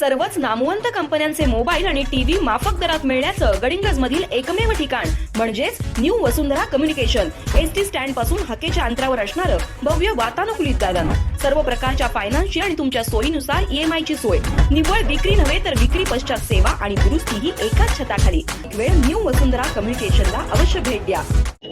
सर्वच नामवंत कंपन्यांचे मोबाईल आणि टीव्ही माफक दरात मिळण्याचं गडिंगज मधील एकमेव ठिकाण म्हणजेच new Vasundhara communication. S T स्टँडपासून हकेच्या अंतरावर असणारं भव्य वातानुकूलित दालन सर्व प्रकारच्या फायनान्सची आणि तुमच्या सोयीनुसार ईएमआय ची सोय. निव्वळ विक्री नव्हे तर विक्री पश्चात सेवा आणि दुरुस्ती ही एकाच छताखाली. वेळ न्यू वसुंधरा कम्युनिकेशनला अवश्य भेट द्या.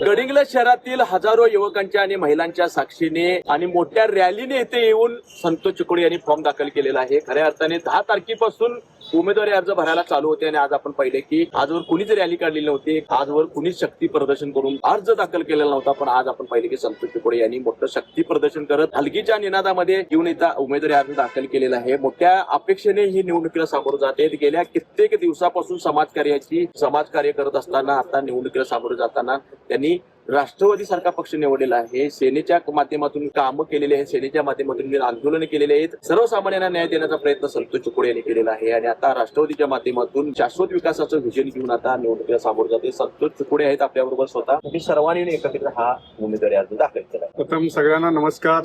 गडिंग्लज शहरातील हजारो युवकांच्या आणि महिलांच्या साक्षीने आणि मोठ्या रॅलीने इथे येऊन संतोष चिकोडे यांनी फॉर्म दाखल केलेला आहे. खऱ्या अर्थाने दहा तारखेपासून उमेदवारी अर्ज भरायला चालू होते आणि आज आपण पाहिले की आजवर कुणीच रॅली काढलेली नव्हती. आजवर कुणीच शक्ती प्रदर्शन करून अर्ज दाखल केलेला नव्हता. पण आज आपण पाहिले की संतोष चिकोडे यांनी मोठं शक्ती प्रदर्शन करत हलकीच्या निनादामध्ये येऊन येता उमेदवारी अर्ज दाखल केलेला आहे. मोठ्या अपेक्षेने ही निवडणुकीला सामोरं जाते. गेल्या कित्येक दिवसापासून समाजकार्याची समाजकार्य करत असताना आता निवडणुकीला सामोरं जाताना त्यांनी राष्ट्रवादी सारखा पक्ष निवडलेला आहे. सेनेच्या माध्यमातून कामं केलेली आहेत. सेनेच्या माध्यमातून आंदोलन केलेले आहेत. सर्वसामान्यांना न्याय देण्याचा प्रयत्न संतोष चिकोडे यांनी केलेला आहे. आणि आता राष्ट्रवादीच्या माध्यमातून शाश्वत विकासाचं व्हिजन घेऊन आता निवडणुकीला सामोरं जाते संतोष चिकोडे आहेत आपल्याबरोबर स्वतः. मी सर्वांनी एकत्रित हा उमेदवारी अर्ज दाखल केला. प्रथम सगळ्यांना नमस्कार.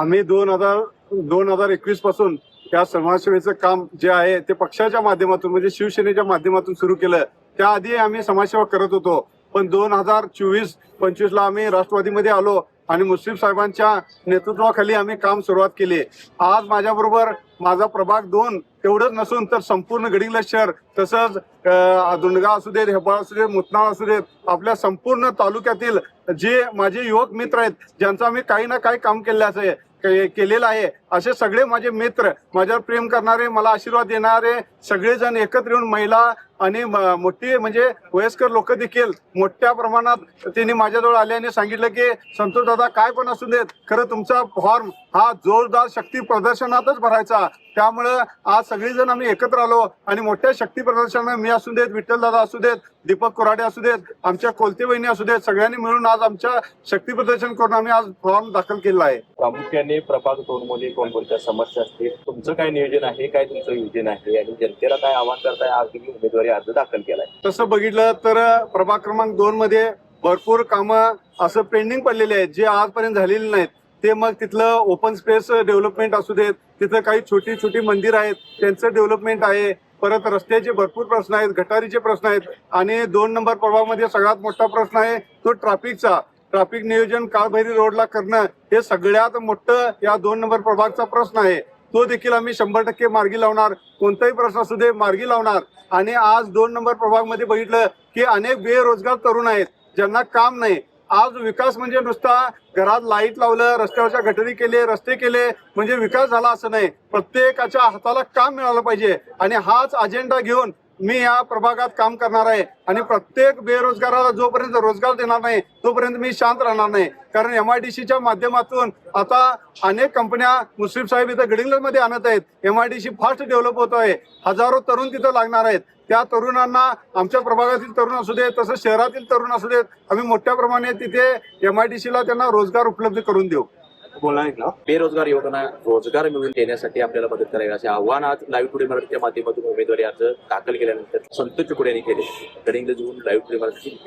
आम्ही दोन हजार दोन हजार एकवीसपासून या समाजसेवेचं काम जे आहे ते पक्षाच्या माध्यमातून म्हणजे शिवसेनेच्या माध्यमातून सुरू केलं. त्याआधी आम्ही समाजसेवा करत होतो. पण दोन हजार चोवीस पंचवीस ला आम्ही राष्ट्रवादीमध्ये आलो आणि मुस्लिम साहेबांच्या नेतृत्वाखाली आम्ही काम सुरुवात केली. आज माझ्याबरोबर माझा प्रभाग दोन तेवढंच नसून तर संपूर्ण गडिंग्लज शहर तसंच अं, दुंडगा असू देत हेपाळ असू देत मुतनाळ असू देत आपल्या संपूर्ण तालुक्यातील जे माझे युवक मित्र आहेत ज्यांचं आम्ही काही ना काही काम केलं आहे के- केलेलं आहे असे सगळे माझे मित्र माझ्यावर प्रेम करणारे मला आशीर्वाद देणारे सगळेजण एकत्र येऊन महिला आणि मोठी म्हणजे वयस्कर लोक देखील मोठ्या प्रमाणात त्यांनी माझ्याजवळ आले आणि सांगितलं की संतोष दादा काय पण असू देत खरं तुमचा फॉर्म हा जोरदार शक्ती प्रदर्शनातच भरायचा. त्यामुळं आज सगळेजण आम्ही एकत्र आलो आणि मोठ्या शक्ती प्रदर्शनात मी असू देत विठ्ठल दादा असू देत दीपक कोराडे असू देत आमच्या कोलते बहिणी असू देत सगळ्यांनी मिळून आज आमच्या शक्ती प्रदर्शन करून आम्ही आज फॉर्म दाखल केला आहे. प्रामुख्याने प्रभाग दोन मध्ये कोणकोणत्या समस्या असतील? तुमचं काय नियोजन आहे? काय तुमचं योजना आहे? आणि जनतेला काय आवाहन करताय? आज तुम्ही उमेदवारी अर्ज दाखल केलाय. तसं बघितलं तर प्रभाग क्रमांक दोन मध्ये भरपूर कामं असं पेंडिंग पडलेले आहेत जे आजपर्यंत झालेले नाहीत. ते मग तिथलं ओपन स्पेस डेव्हलपमेंट असू देत तिथं काही छोटी छोटी मंदिर आहेत त्यांचं डेव्हलपमेंट आहे. परत रस्त्याचे भरपूर प्रश्न आहेत गटारीचे प्रश्न आहेत आणि दोन नंबर प्रभागामध्ये सगळ्यात मोठा प्रश्न आहे तो ट्रॅफिकचा ट्रॅफिक नियोजन काळभैरी रोडला करणं हे सगळ्यात मोठं या दोन नंबर प्रभागचा प्रश्न आहे. तो देखील आम्ही शंभर टक्के मार्गी लावणार. कोणताही प्रश्न असू दे मार्गी लावणार. आणि आज दोन नंबर प्रभागमध्ये बघितलं की अनेक बेरोजगार तरुण आहेत ज्यांना काम नाही. आज विकास म्हणजे नुसता घरात लाइट लावलं रस्त्यावरच्या गटरी केले रस्ते केले म्हणजे विकास झाला असं नाही. प्रत्येकाच्या हाताला काम मिळालं पाहिजे. आणि हाच अजेंडा घेऊन मी या प्रभागात काम करणार आहे आणि प्रत्येक बेरोजगाराला जोपर्यंत रोजगार देणार नाही तोपर्यंत मी शांत राहणार नाही. कारण एम आय डी सीच्या माध्यमातून आता अनेक कंपन्या मुस्लिम साहेब इथं गडिंगलमध्ये आणत आहेत. M I D C fast develop होत आहे. हजारो तरुण तिथं लागणार आहेत. त्या तरुणांना आमच्या प्रभागातील तरुण असू देत तसंच शहरातील तरुण असू देत आम्ही मोठ्या प्रमाणे तिथे एम आय डी सीला त्यांना रोजगार उपलब्ध करून देऊ. बोलणार ना बेरोजगार युवकांना रोजगार मिळवून देण्यासाठी आपल्याला मदत करावी असे आव्हान आज लाईव्ह टुडे मराठीच्या माध्यमातून उमेदवारी अर्ज दाखल केल्यानंतर संतोष कुडे यांनी केले. Gadhinglaj live today Marathi